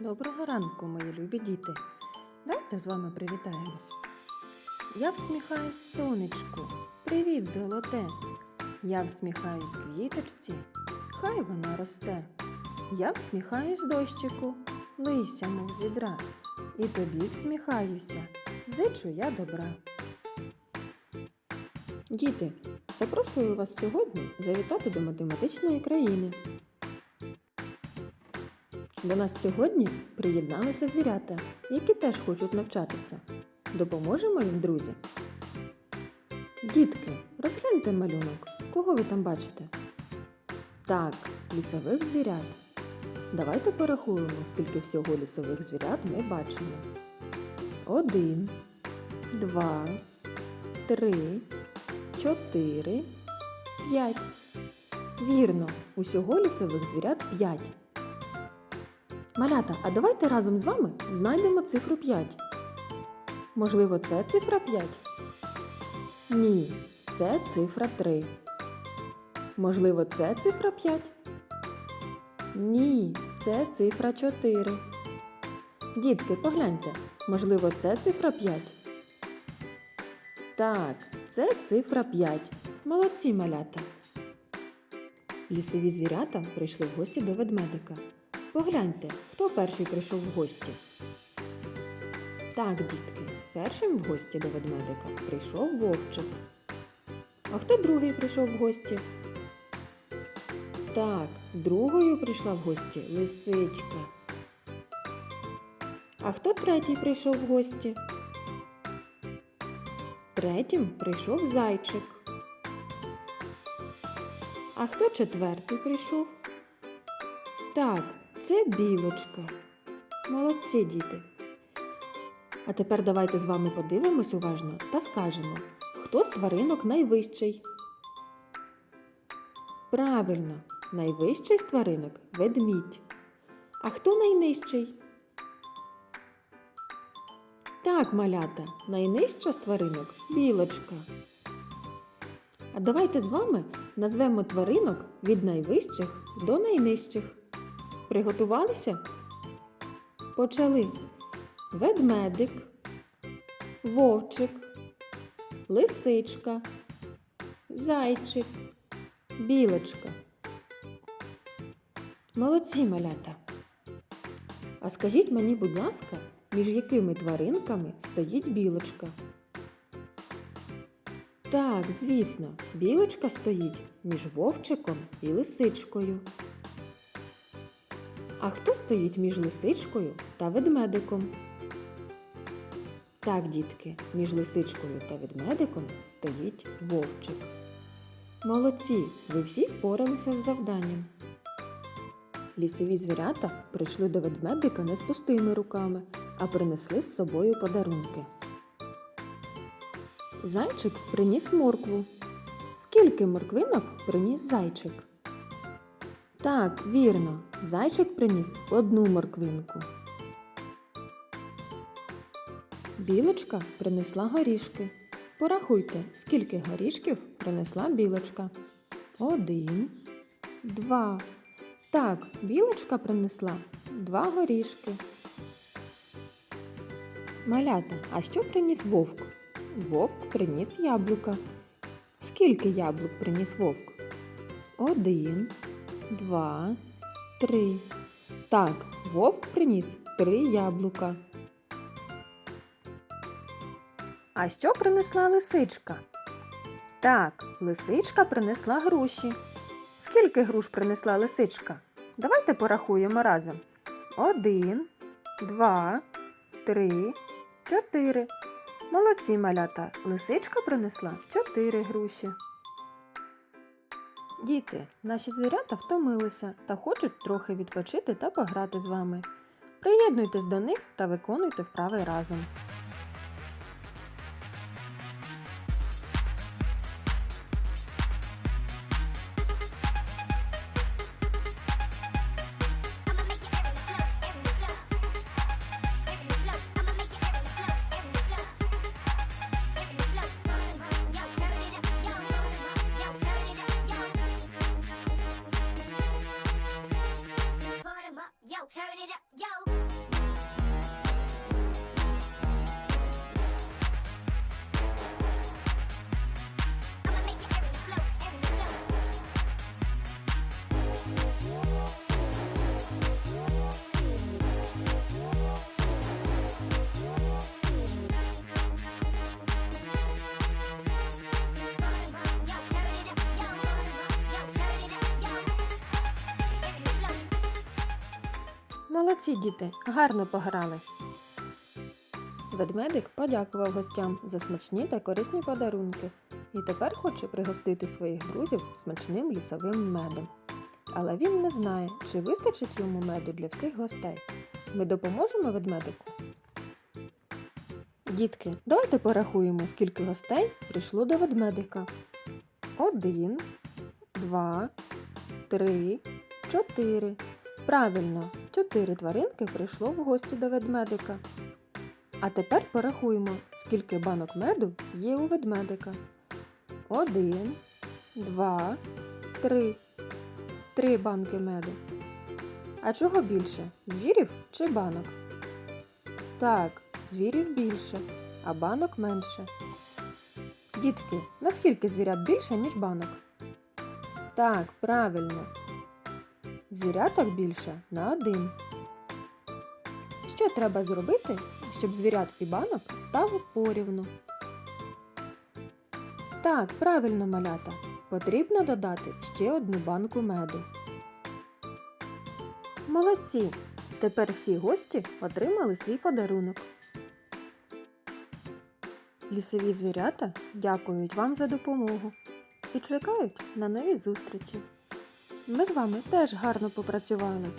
Доброго ранку, мої любі діти. Давайте з вами привітаємось. Я всміхаюсь сонечку. Привіт, золоте. Я всміхаюсь квіточці, хай вона росте. Я всміхаюсь дощику, лися, мов з відра. І тобі всміхаюся, зичу я добра. Діти, запрошую вас сьогодні завітати до математичної країни. До нас сьогодні приєдналися звірята, які теж хочуть навчатися. Допоможемо їм, друзі. Дітки, розгляньте малюнок. Кого ви там бачите? Так, лісових звірят. Давайте порахуємо, скільки всього лісових звірят ми бачимо. Один, два, три, чотири, п'ять. Вірно, усього лісових звірят п'ять. Малята, а давайте разом з вами знайдемо цифру 5. Можливо, це цифра 5? Ні, це цифра 3. Можливо, це цифра 5? Ні, це цифра 4. Дітки, погляньте, можливо, це цифра 5? Так, це цифра 5. Молодці малята. Лісові звірята прийшли в гості до ведмедика. Погляньте, хто перший прийшов в гості. Так, дітки, першим в гості до ведмедика прийшов вовчик. А хто другий прийшов в гості? Так, другою прийшла в гості лисичка. А хто третій прийшов в гості? Третім прийшов зайчик. А хто четвертий прийшов? Так, це білочка. Молодці діти. А тепер давайте з вами подивимось уважно та скажемо, хто з тваринок найвищий. Правильно, найвищий з тваринок ведмідь. А хто найнижчий? Так, малята, найнижча з тваринок білочка. А давайте з вами назвемо тваринок від найвищих до найнижчих. Приготувалися? Почали ведмедик, вовчик, лисичка, зайчик, білочка. Молодці малята. А скажіть мені, будь ласка, між якими тваринками стоїть білочка? Так, звісно, білочка стоїть між вовчиком і лисичкою. А хто стоїть між лисичкою та ведмедиком? Так, дітки, між лисичкою та ведмедиком стоїть вовчик. Молодці, ви всі впоралися з завданням. Лісові звірята прийшли до ведмедика не з пустими руками, а принесли з собою подарунки. Зайчик приніс моркву. Скільки морквинок приніс зайчик? Так, вірно, зайчик приніс одну морквинку. Білочка принесла горішки. Порахуйте, скільки горішків принесла білочка. Один, два. Так, білочка принесла два горішки. Малята, а що приніс вовк? Вовк приніс яблука. Скільки яблук приніс вовк? Один, два, три. Так, вовк приніс три яблука. А що принесла лисичка? Так, лисичка принесла груші. Скільки груш принесла лисичка? Давайте порахуємо разом. Один, два, три, чотири. Молодці малята. Лисичка принесла чотири груші. Діти, наші звірята втомилися та хочуть трохи відпочити та пограти з вами. Приєднуйтесь до них та виконуйте вправи разом. It up, yo. Молодці діти, гарно пограли. Ведмедик подякував гостям за смачні та корисні подарунки і тепер хоче пригостити своїх друзів смачним лісовим медом. Але він не знає, чи вистачить йому меду для всіх гостей. Ми допоможемо ведмедику? Дітки, давайте порахуємо, скільки гостей прийшло до ведмедика. Один, два, три, чотири. Правильно, чотири тваринки прийшло в гості до ведмедика. А тепер порахуємо, скільки банок меду є у ведмедика. Один, два, три. Три банки меду. А чого більше? Звірів чи банок? Так, звірів більше, а банок менше. Дітки, наскільки звірят більше, ніж банок? Так, правильно. Звіряток більше на один. Що треба зробити, щоб звірят і банок стало порівну? Так, правильно, малята. Потрібно додати ще одну банку меду. Молодці! Тепер всі гості отримали свій подарунок. Лісові звірята дякують вам за допомогу і чекають на нові зустрічі. Ми з вами теж гарно попрацювали.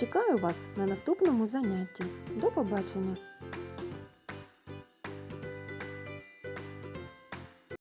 Чекаю вас на наступному занятті. До побачення!